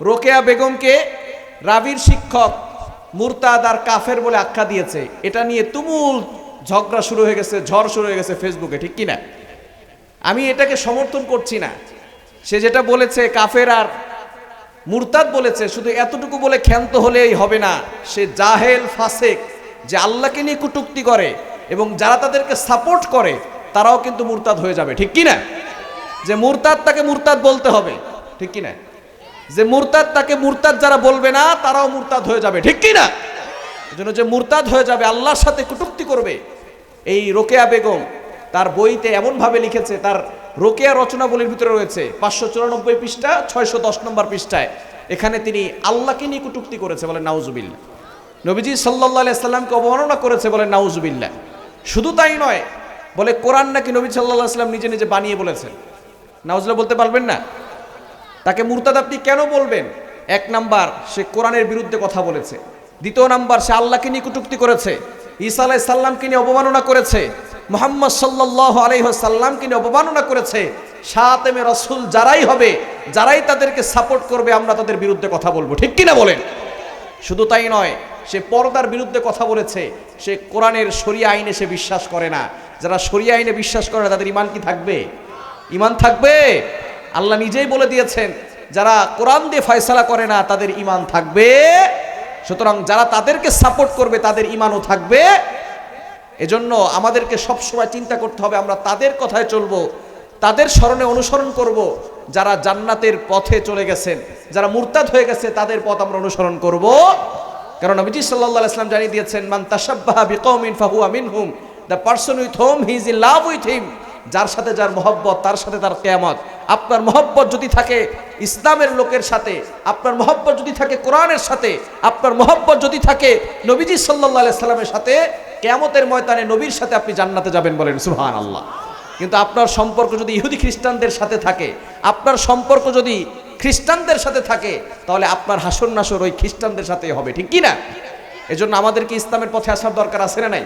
রোকেয়া বেগমকে রাবির শিক্ষক মুরতাদ আর কাফের বলে আখ্যা দিয়েছে। এটা নিয়ে তুমুল ঝগড়া শুরু হয়ে গেছে, ঝড় শুরু হয়ে গেছে ফেসবুকে, ঠিক কিনা? আমি এটাকে সমর্থন করছি না। সে যেটা বলেছে, কাফের আর মুরতাদ বলেছে, শুধু এতটুকু বলে ক্ষান্ত হলেই হবে না। সে জাহেল, ফাসেক, যে আল্লাহকে নিয়ে কুটুক্তি করে এবং যারা তাদেরকে সাপোর্ট করে, তারাও কিন্তু মুরতাদ হয়ে যাবে, ঠিক কিনা? যে মুরতাদ তাকে মুরতাদ বলতে হবে, ঠিক কিনা? যে মুরতাদ তাকে মুরতাদ যারা বলবে না, তারাও মুরতাদ হয়ে যাবে, ঠিক কি না এজন্য যে মুরতাদ হয়ে যাবে, আল্লাহর সাথে কটূক্তি করবে। এই রোকেয়া বেগম তার বইতে এমনভাবে লিখেছে, তার রোকেয়া রচনাবলীর ভিতরে রয়েছে, পাঁচশো চুরানব্বই পৃষ্ঠা, ছয়শো দশ নম্বর পৃষ্ঠায়। এখানে তিনি আল্লাহকে নিয়ে কটূক্তি করেছে বলে নাউজুবিল্লা নবীজি সাল্লাহ সাল্লামকে অবমাননা করেছে বলে নাউজুবিল্লা শুধু তাই নয়, বলে কোরআন নাকি নবী সাল্লাহ সাল্লাম নিজে নিজে বানিয়ে বলেছেন। নাউজুল্লাহ বলতে পারবেন না? তাকে মুরতাদ আপনি কেন বলবেন? এক নাম্বার, সে কোরআনের বিরুদ্ধে কথা বলেছে। দ্বিতীয় নাম্বার, সে আল্লাহকে নিয়ে কুটুক্তি করেছে। ঈসা আলাই সাল্লামকে নিয়ে অবমাননা করেছে। মোহাম্মদ সাল্লাহ আলাইসাল্লামকে নিয়ে অবমাননা করেছে। সাতেমে রসুল যারাই হবে, যারাই তাদেরকে সাপোর্ট করবে, আমরা তাদের বিরুদ্ধে কথা বলব। ঠিক কিনা বলেন? শুধু তাই নয়, সে পর্দার বিরুদ্ধে কথা বলেছে, সে কোরআনের শরিয়া আইনে সে বিশ্বাস করে না। যারা শরিয়া আইনে বিশ্বাস করে না, তাদের ইমান কি থাকবে? ইমান থাকবে? আল্লাহ নিজেই বলে দিয়েছেন, যারা কোরআন দিয়ে ফয়সালা করে না, তাদের ইমান থাকবে। সুতরাং যারা তাদেরকে সাপোর্ট করবে, তাদের ইমানও থাকবে। এজন্য আমাদেরকে সবসময় চিন্তা করতে হবে, আমরা তাদের কথায় চলবো, তাদের স্মরণে অনুসরণ করব। যারা জান্নাতের পথে চলে গেছেন, যারা মুরতাদ হয়ে গেছে, তাদের পথ আমরা অনুসরণ করব। কারণ সাল্লাল্লাহু আলাইহি ওয়াসাল্লাম জানিয়ে দিয়েছেন, মান তাশাব্বাহা বিকওমিন ফাহুয়া মিনহুম, the person whom he is in love with him হিম। যার সাথে যার মহব্বত, তার সাথে তার কেয়ামত। আপনার মহব্বত যদি থাকে ইসলামের লোকের সাথে, আপনার মহব্বত যদি থাকে কোরআনের সাথে, আপনার মহব্বত যদি থাকে নবীজি আলাইহি সাল্লামের সাথে, কেয়ামতের ময়দানে নবীর সাথে আপনি জান্নাতে যাবেন বলেন সুবহান আল্লাহ কিন্তু আপনার সম্পর্ক যদি ইহুদি খ্রিস্টানদের সাথে থাকে, আপনার সম্পর্ক যদি খ্রিস্টানদের সাথে থাকে, তাহলে আপনার হাসর নাসর ওই খ্রিস্টানদের সাথেই হবে, ঠিক কি না এজন্য আমাদেরকে ইসলামের পথে আসার দরকার আছে না নাই?